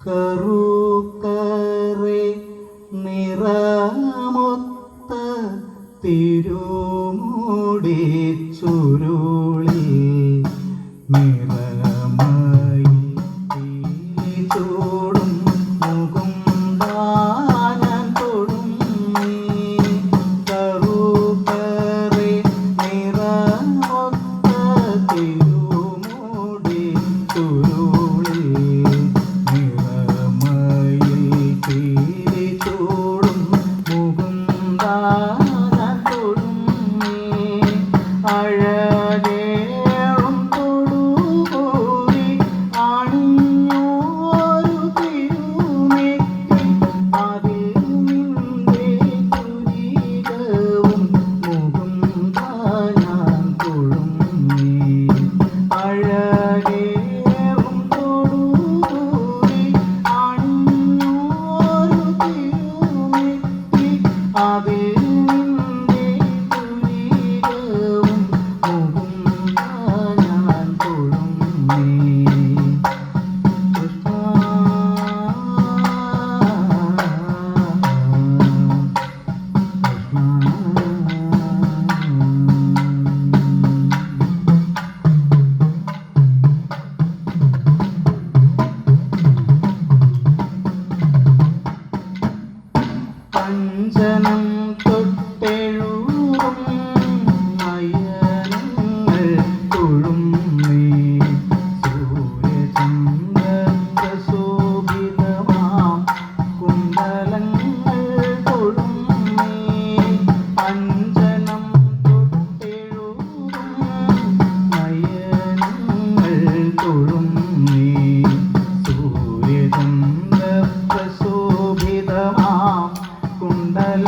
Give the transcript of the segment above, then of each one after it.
കറുക്കറെ നിറമൊത്ത തിരുമൂടി ചുരുളി നിറമായി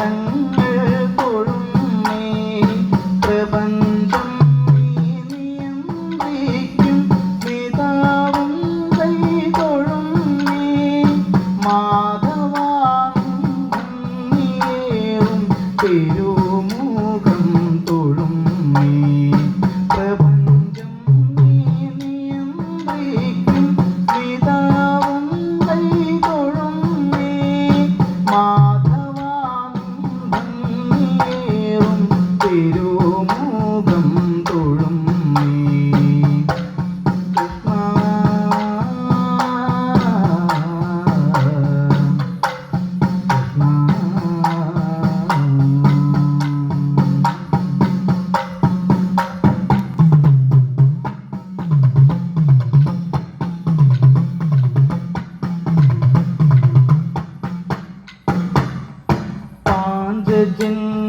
Música जिन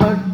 பட்டு